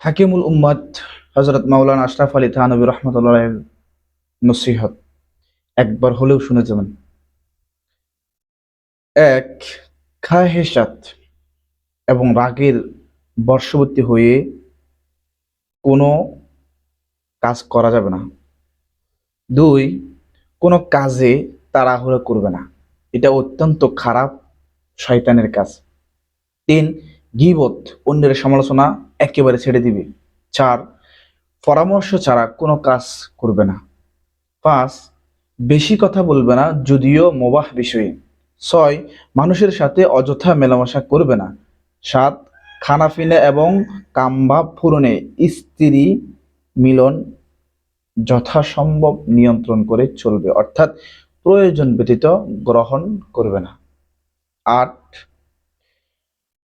হাকিমুল উম্মাদ হজরত মাওলানা আশরাফ আলী থানবী রহমতুল্লাহ নসিহত। একবার হলেও শুনে যাবেন। এক খাহেসাত এবং রাগের বর্ষবর্তী হয়ে কোনো কাজ করা যাবে না। দুই, কোনো কাজে তাড়াহুড়ো করবে না। এটা অত্যন্ত খারাপ শয়তানের কাজ। তিন গিবত অন্যের সমালোচনা একেবারে ছেড়ে দিবে। চার, পরামর্শ ছাড়া কোনো কাজ করবে না। পাঁচ, বেশি কথা বলবে না, যদিও মোবাহ বিষয়ে। ছয়, মানুষের সাথে অযথা মেলামেশা করবে না। সাত খানাফিনা এবং কামভাব পূরণে স্ত্রী মিলন যথাসম্ভব নিয়ন্ত্রণ করে চলবে, অর্থাৎ প্রয়োজন ব্যতীত গ্রহণ করবে না। আট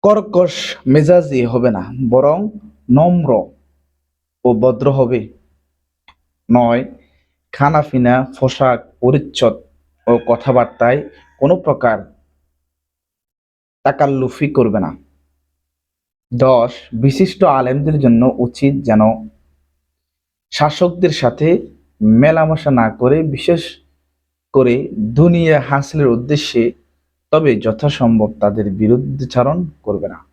কর্কশ মেজাজি হবে না, বরং নম্র ও ভদ্র হবে। নয়, খানাফিনা, পোশাক, পরিচ্ছদ ও কথাবার্তায় কোনো প্রকার তাকাল্লুফি করবে না। দশ, বিশিষ্ট আলেমদের জন্য উচিত যেন শাসকদের সাথে মেলামেশা না করে, বিশেষ করে দুনিয়া হাসিলের উদ্দেশ্যে তবে যথাসম্ভব তাদের বিরুদ্ধাচারণ করবে না।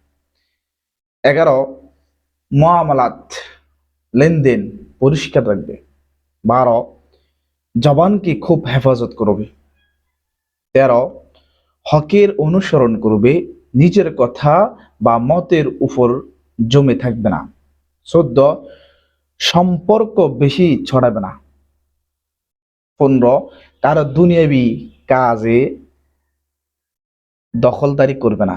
এগারো মহামালাত লেনদেন পরিষ্কার রাখবে। বারো, জবানকে খুব হেফাজত করবে। তেরো, হকের অনুসরণ করবে, নিজের কথা বা মতের উপর জমে থাকবে না। চোদ্দ, সম্পর্ক বেশি ছড়াবে না। পনেরো কারও দুনিয়াবি কাজে দখলদারি করবে না।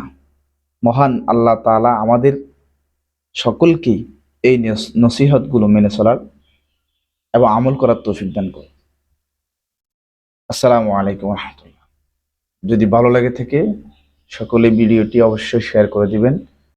মহান আল্লাহ তালা আমাদের সকলকেই এই নসিহতগুলো মেনে চলার এবং আমল করার তৌফিক দান করুন। আসসালামু আলাইকুম রহমতুল্লাহ। যদি ভালো লাগে থেকে, সকলে ভিডিওটি অবশ্যই শেয়ার করে দিবেন।